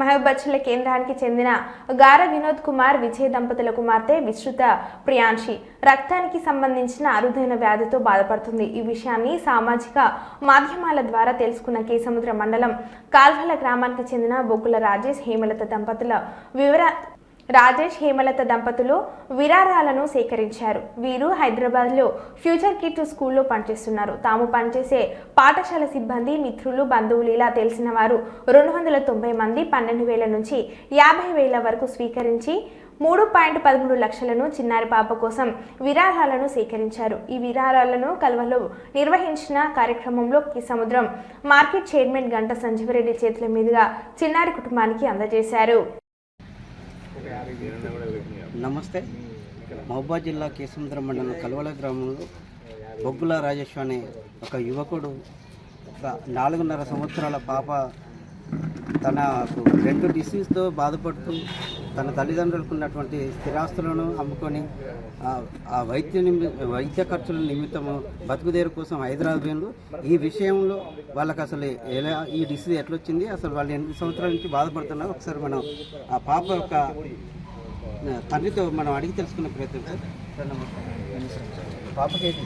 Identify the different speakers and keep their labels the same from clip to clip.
Speaker 1: మహబూబాబాద్ల కేంద్రానికి చెందిన గార వినోద్ కుమార్ విజయ్ దంపతుల కుమార్తె విస్తృత ప్రియాంషి రక్తానికి సంబంధించిన అరుదైన వ్యాధితో బాధపడుతుంది. ఈ విషయాన్ని సామాజిక మాధ్యమాల ద్వారా తెలుసుకున్న కేసముద్ర మండలం కాల్వల గ్రామానికి చెందిన బొగ్గుల రాజేష్ హేమలత దంపతుల వివర రాజేష్ హేమలత దంపతులు విరారాలను సేకరించారు. వీరు హైదరాబాద్లో ఫ్యూచర్ కిట్ స్కూల్లో పనిచేస్తున్నారు. తాము పనిచేసే పాఠశాల సిబ్బంది మిత్రులు బంధువులు ఇలా తెలిసిన వారు రెండు వందల తొంభై మంది పన్నెండు వేల నుంచి యాభై వేల వరకు స్వీకరించి మూడు పాయింట్ పదమూడు లక్షలను చిన్నారి పాప కోసం విరాళాలను సేకరించారు. ఈ విరాళాలను కల్వలో నిర్వహించిన కార్యక్రమంలో ఈ సముద్రం మార్కెట్ చైర్మన్ గంట సంజీవరెడ్డి చేతుల మీదుగా చిన్నారి కుటుంబానికి అందజేశారు.
Speaker 2: నమస్తే. మహబూబాద్ జిల్లా కేసముద్ర మండలం కల్వల గ్రామంలో బొగ్గుల రాజేష్ అనే ఒక యువకుడు ఒక నాలుగున్నర సంవత్సరాల పాప తనకు రెండు డిసీజ్తో బాధపడుతూ తన తల్లిదండ్రులకు ఉన్నటువంటి స్థిరాస్తులను అమ్ముకొని ఆ- వైద్య నిమి వైద్య ఖర్చుల నిమిత్తము బతుకుదేరు కోసం హైదరాబాద్ ఈ విషయంలో వాళ్ళకి అసలు ఎలా ఈ డిసీజ్ ఎట్లొచ్చింది? అసలు వాళ్ళు ఎన్ని సంవత్సరాల నుంచి బాధపడుతున్నారు? ఒకసారి మనం ఆ పాప యొక్క తండ్రితో మనం అడిగి తెలుసుకునే ప్రయత్నం సార్. పాపకి ఏంటి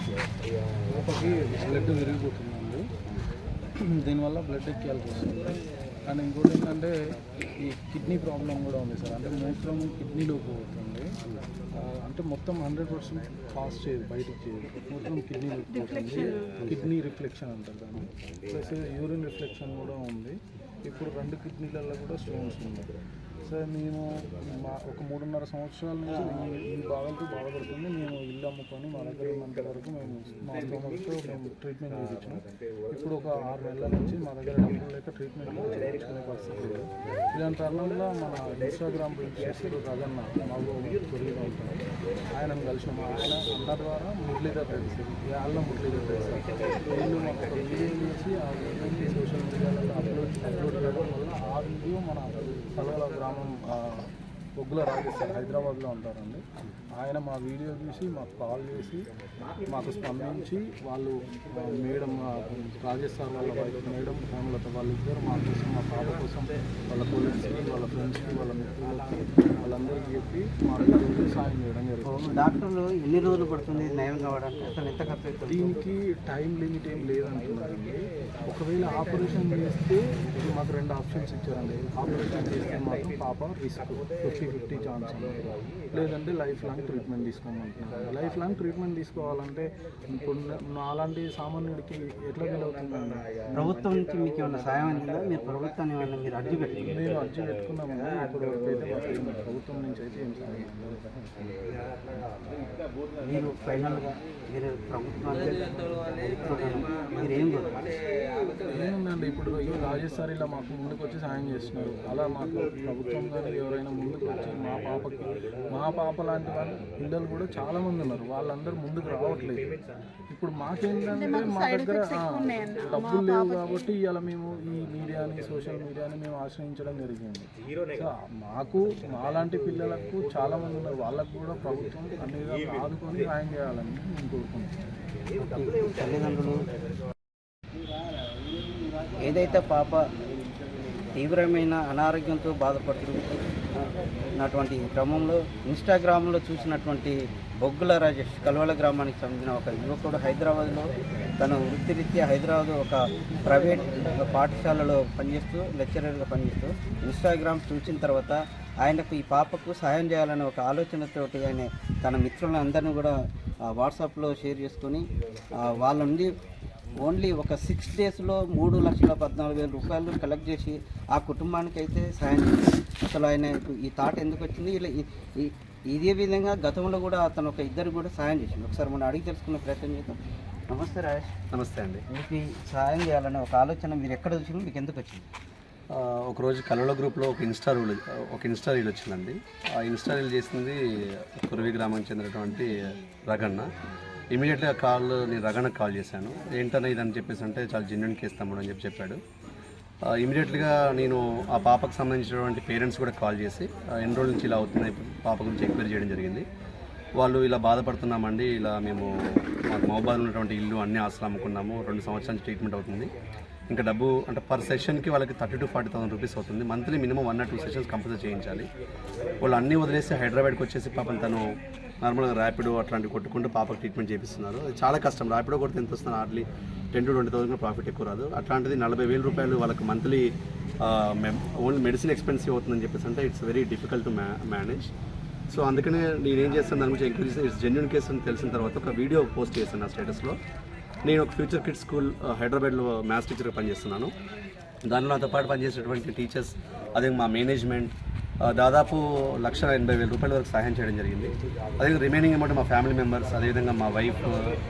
Speaker 3: లోపలికి బ్లడ్ విరిగిపోతుందండి. దీనివల్ల బ్లడ్ ఎక్కియాల్సి వస్తుంది. అండ్ ఇంకోటి ఏంటంటే ఈ కిడ్నీ ప్రాబ్లం కూడా ఉంది సార్. అంటే మూత్రం కిడ్నీలో పోతుంది. అంటే మొత్తం హండ్రెడ్ పర్సెంట్ పాస్ చేయదు బయటికి చేయదు. మూత్రం కిడ్నీలో పోతుంది. కిడ్నీ రిఫ్లెక్షన్ అంటారు దాన్ని. ప్లస్ యూరిన్ రిఫ్లెక్షన్ కూడా ఉంది. ఇప్పుడు రెండు కిడ్నీలలో కూడా స్టోన్స్ ఉన్నాయి. సార్ మేము మా ఒక మూడున్నర సంవత్సరాల నుంచి ఈ- ఈ బాధలతో బాధపడుతుంది. మేము ఇల్లు అమ్ముకొని మా దగ్గర ఉన్నంత వరకు మేము మా స్తోమతతో మేము ట్రీట్మెంట్ చేయించాం ఇప్పుడు ఒక ఆరు నెలల నుంచి మా దగ్గర డబ్బులు లేక ట్రీట్మెంట్ చేయించుకునే పరిస్థితి లేదు. ఇలాంటి తరుణంలో మన ఇన్స్టాగ్రామ్ చేస్తారు రగన్న మాకు తొలిగా ఉంటారు ఆయనను కలిసినాం ఆయన అన్న ద్వారా మురళీధర్ రెడ్డి సార్ వాళ్ళ మురళీధర్ రెడ్డి సార్. వీళ్ళు మాకు ఒక వీడియో చేసి ఆ వీడియోని సోషల్ మీడియాలో అప్లోడ్ అప్లోడ్ చేయడం వల్ల ఆ వీడియో మన కలవల గ్రామం బొగ్గుల రాజేష్ సార్ హైదరాబాద్లో ఉంటారండి. ఆయన మా వీడియో చూసి మాకు కాల్ చేసి మాకు స్పందించి వాళ్ళు మేడం ఆ, రాజేష్ సార్ వాళ్ళ వైఫ్ మేడం ఫోన్లతో వాళ్ళిద్దరు మా కోసం మా పాప కోసం వాళ్ళ కొలీగ్స్కి వాళ్ళ ఫ్రెండ్స్కి వాళ్ళ మిత్రులకి వాళ్ళందరికీ చెప్పి మా సాయం చేయడం జరుగుతుంది.
Speaker 2: డాక్టర్లు ఎన్ని రోజులు పడుతుంది నయం కావడానికి? అసలు ఎంత ఖర్చు అవుతుంది?
Speaker 3: దీనికి టైం లిమిట్ ఏం లేదంటున్నారండి. ఒకవేళ ఆపరేషన్ చేస్తే మాకు రెండు ఆప్షన్స్ ఇచ్చారండి. ఆపరేషన్ చేస్తే మాత్రం పాప రిస్క్ ఫిఫ్టీ ఫిఫ్టీ ఛాన్స్ లేదంటే లైఫ్ లాంగ్ ట్రీట్మెంట్ తీసుకోమంటున్నారు. లైఫ్ లాంగ్ ట్రీట్మెంట్ తీసుకోవాలంటే ఇప్పుడు నాలాంటి సామాన్యుడికి ఎట్లా ఫీల్ అవుతుందండి
Speaker 2: ప్రభుత్వం నుంచి మీకు ఏమైనా సాయం అందిందా? మీరు ప్రభుత్వాన్ని ఏమైనా మీరు అర్జీ పెట్టి
Speaker 3: మేము అర్జీ పెట్టుకున్నాము ఇప్పుడు మాకు ప్రభుత్వం నుంచి అయితే ఏం సాయం
Speaker 2: మీరు ఫైనల్గా మీరు మీరు ఏం
Speaker 3: ఏముందండి ఇప్పుడు ఈ రాజేష్ సార్ ఇలా మాకు ముందుకు వచ్చి సాయం చేస్తున్నారు. అలా మాకు ప్రభుత్వం కానీ ఎవరైనా ముందుకు పాపకి మా పాప లాంటి వాళ్ళ పిల్లలు కూడా చాలా మంది ఉన్నారు. వాళ్ళందరూ ముందుకు రావట్లేదు. ఇప్పుడు మాకేంటంటే మా దగ్గర డబ్బులు లేవు కాబట్టి ఇలా మేము ఈ మీడియాని సోషల్ మీడియాని మేము ఆశ్రయించడం జరిగింది. సో మాకు మాలాంటి పిల్లలకు చాలా మంది ఉన్నారు. వాళ్ళకు కూడా ప్రభుత్వం అన్ని విధాలు ఆదుకొని సాయం చేయాలని మేము కోరుకుంటున్నాం.
Speaker 2: తల్లిదండ్రులు ఏదైతే పాప తీవ్రమైన అనారోగ్యంతో ఉన్నటువంటి క్రమంలో ఇన్స్టాగ్రామ్లో చూసినటువంటి బొగ్గుల రాజేష్ కల్వల గ్రామానికి చెందిన ఒక యువకుడు హైదరాబాద్లో తన వృత్తిరీత్యా హైదరాబాద్ ఒక ప్రైవేట్ పాఠశాలలో పనిచేస్తూ లెక్చరర్గా పనిచేస్తూ ఇన్స్టాగ్రామ్ చూసిన తర్వాత ఆయనకు ఈ పాపకు సహాయం చేయాలనే ఒక ఆలోచనతోటి ఆయన తన మిత్రులందరినీ కూడా వాట్సాప్లో షేర్ చేసుకొని వాళ్ళ నుండి ఓన్లీ ఒక సిక్స్ డేస్లో మూడు లక్షల పద్నాలుగు వేల రూపాయలు కలెక్ట్ చేసి ఆ కుటుంబానికి అయితే సాయం అసలు ఆయనకు ఈ థాట్ ఎందుకు వచ్చింది? ఇలా ఇదే విధంగా గతంలో కూడా అతను ఒక ఇద్దరు కూడా సాయం చేసింది ఒకసారి మనం అడిగి తెలుసుకునే ప్రయత్నం చేద్దాం. నమస్తే రాజేష్.
Speaker 4: నమస్తే అండి.
Speaker 2: మీకు సాయం చేయాలనే ఒక ఆలోచన మీరు ఎక్కడ వచ్చింది మీకు ఎందుకు వచ్చింది?
Speaker 4: ఒకరోజు కలవల గ్రూప్లో ఒక ఇన్స్టా రూల్ ఒక ఇన్స్టా రీల్ వచ్చిందండి. ఆ ఇన్స్టా రీల్ చేసింది కురవి గ్రామానికి చెందినటువంటి రగన్న. ఇమీడియట్గా కాల్ నేను రగణకు కాల్ చేశాను. ఏంటనే ఇదని చెప్పేసి అంటే చాలా జెన్యున్ కేసు తమ్ముడు అని చెప్పి చెప్పాడు. ఇమీడియట్గా నేను ఆ పాపకు సంబంధించినటువంటి పేరెంట్స్ కూడా కాల్ చేసి ఎన్ని రోజుల నుంచి ఇలా అవుతున్నాయి పాప గురించి ఎంక్వైరీ చేయడం జరిగింది. వాళ్ళు ఇలా బాధపడుతున్నామండి ఇలా మేము మాకు మహబాద్ ఉన్నటువంటి ఇల్లు అన్ని ఆశలు అమ్ముకున్నాము రెండు సంవత్సరాల ట్రీట్మెంట్ అవుతుంది. ఇంకా డబ్బు అంటే పర్ సెషన్కి వాళ్ళకి thirty to forty thousand rupees అవుతుంది. Monthly minimum one or two sessions compulsory చేయించాలి. వాళ్ళు అన్నీ వదిలేసి హైదరాబాద్కి వచ్చేసి పాపం తను నార్మల్గా ర్యాపిడో అట్లాంటివి కొట్టుకుంటూ పాపకు ట్రీట్మెంట్ చేపిస్తున్నారు. చాలా కష్టం. ర్యాపిడో కొడితే ఎంత వస్తుంది? Hardly ten to twenty thousand profit ఎక్కువ రాదు. అట్లాంటిది నలభై వేల రూపాయలు వాళ్ళకి మంత్లీ ఓన్లీ మెడిసిన్ ఎక్స్పెన్సివ్ అవుతుందని చెప్పేసి అంటే it's very difficult to manage so అందుకనే నేనేం చేస్తాను? దాని గురించి ఎంక్వైరీ ఇట్స్ జెన్యున్ కేసు అని తెలిసిన తర్వాత ఒక వీడియో పోస్ట్ చేశాను నా స్టేటస్లో నేను ఒక ఫ్యూచర్ కిడ్స్ స్కూల్ హైదరాబాద్లో మ్యాథ్స్ టీచర్గా పనిచేస్తున్నాను. దానిలో నాతో పాటు పనిచేసేటువంటి టీచర్స్ అదే మా మేనేజ్మెంట్ దాదాపు లక్ష ఎనభై వేల రూపాయల వరకు సహాయం చేయడం జరిగింది. అదే రిమైనింగ్ అమౌంట్ మా ఫ్యామిలీ మెంబర్స్ అదేవిధంగా మా వైఫ్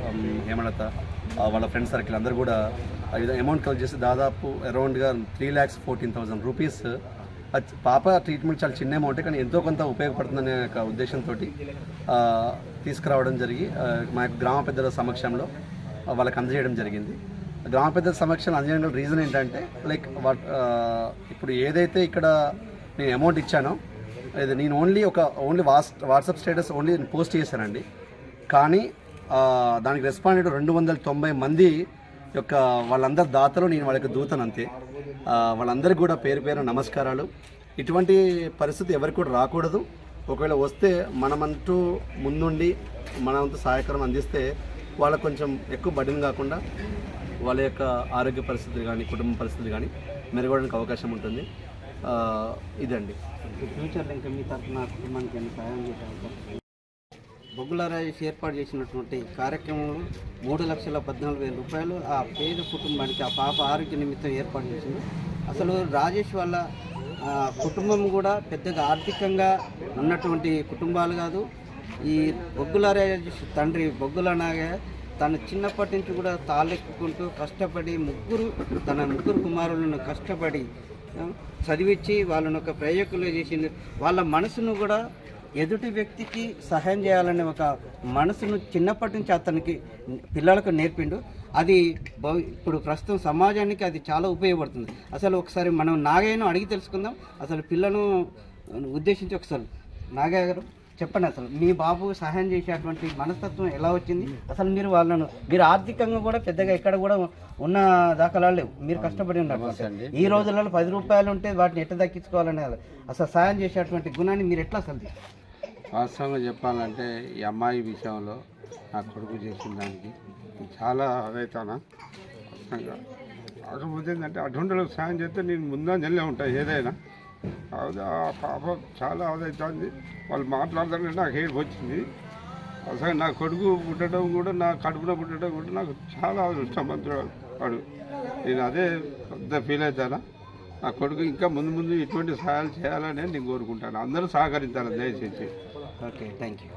Speaker 4: um, హేమలత వాళ్ళ ఫ్రెండ్ సర్కిల్ అందరూ కూడా అమౌంట్ కలెక్ట్ చేసి దాదాపు అరౌండ్గా three lakhs fourteen thousand rupees పాప ట్రీట్మెంట్ చాలా చిన్న అమౌంట్ కానీ ఎంతో కొంత ఉపయోగపడుతుందనే ఒక ఉద్దేశంతో తీసుకురావడం జరిగి మా యొక్క గ్రామ పెద్దల సమక్షంలో వాళ్ళకి అందజేయడం జరిగింది. గ్రామ పెద్దల సమక్షంలో అందజేయడం రీజన్ ఏంటంటే లైక్ వాట్ ఇప్పుడు ఏదైతే ఇక్కడ నేను అమౌంట్ ఇచ్చాను. అది నేను ఓన్లీ ఒక only whats WhatsApp status only నేను పోస్ట్ చేశానండి. కానీ దానికి దానికి రెస్పాండెడ్ రెండు వందల తొంభై మంది యొక్క వాళ్ళందరి దాతలు నేను వాళ్ళకి దూతను అంతే. వాళ్ళందరికీ కూడా పేరు పేరు నమస్కారాలు. ఇటువంటి పరిస్థితి ఎవరికి కూడా రాకూడదు. ఒకవేళ వస్తే మనమంటూ ముందుండి మనంతు సహాయకరం అందిస్తే వాళ్ళకు కొంచెం ఎక్కువ బడిన కాకుండా వాళ్ళ యొక్క ఆరోగ్య పరిస్థితులు కానీ కుటుంబ పరిస్థితులు కానీ మెరుగుపడడానికి అవకాశం ఉంటుంది. ఇదండి.
Speaker 2: ఫ్యూచర్లో ఇంకా మీ తరఫున కుటుంబానికి ఏమైనా సహాయం చేసే అవకాశం బొగ్గుల రాజేష్ ఏర్పాటు చేసినటువంటి కార్యక్రమంలో మూడు లక్షల పద్నాలుగు వేల రూపాయలు ఆ పేద కుటుంబానికి ఆ పాప ఆరోగ్య నిమిత్తం ఏర్పాటు చేసింది. అసలు రాజేష్ వాళ్ళ కుటుంబం కూడా పెద్దగా ఆర్థికంగా ఉన్నటువంటి కుటుంబాలు కాదు. ఈ బొగ్గుల రాజేష్ తండ్రి బొగ్గుల నాగ తను చిన్నప్పటి నుంచి కూడా తాళెక్కుకుంటూ కష్టపడి ముగ్గురు తన ముగ్గురు కుమారులను కష్టపడి చదివించి వాళ్ళని ఒక ప్రయోజకులు చేసింది. వాళ్ళ మనసును కూడా ఎదుటి వ్యక్తికి సహాయం చేయాలనే ఒక మనసును చిన్నప్పటి నుంచి అతనికి పిల్లలకు నేర్పిండు. అది భవి ఇప్పుడు ప్రస్తుతం సమాజానికి అది చాలా ఉపయోగపడుతుంది. అసలు ఒకసారి మనం నాగయ్యను అడిగి తెలుసుకుందాం. అసలు పిల్లను ఉద్దేశించి ఒకసారి. నాగయ్య గారు. చెప్పండి అసలు. మీ బాబు సహాయం చేసేటువంటి మనస్తత్వం ఎలా వచ్చింది? అసలు మీరు వాళ్ళను మీరు ఆర్థికంగా కూడా పెద్దగా ఎక్కడ కూడా ఉన్న దాఖలాలు లేవు. మీరు కష్టపడి ఉన్నారు. ఈ రోజులలో పది రూపాయలు ఉంటే వాటిని ఎట్లా దక్కించుకోవాలనే అసలు సహాయం చేసేటువంటి గుణాన్ని మీరు ఎట్లా అసలు
Speaker 5: వాస్తవంగా చెప్పాలంటే ఈ అమ్మాయి విషయంలో నా కొడుకు చేసిన దానికి చాలా అదైతానా. కాకపోతే ఏంటంటే అటువంటిలకు సాయం చేస్తే నేను ముందంజలే ఉంటాయి ఏదైనా. పాప చాలా అవుతుంది వాళ్ళు మాట్లాడుతుంటే నాకు ఏడుపు వచ్చింది. అసలు నా కొడుకు పుట్టడం కూడా నా కడుపున పుట్టడం కూడా నాకు చాలా అదృష్టవంతుడు వాడు. నేను అదే పెద్ద ఫీల్ అవుతాను? నా కొడుకు ఇంకా ముందు ముందు ఇటువంటి సహాయాలు చేయాలని నేను కోరుకుంటాను. అందరూ సహకరించాలి దయచేసి.
Speaker 2: Okay thank you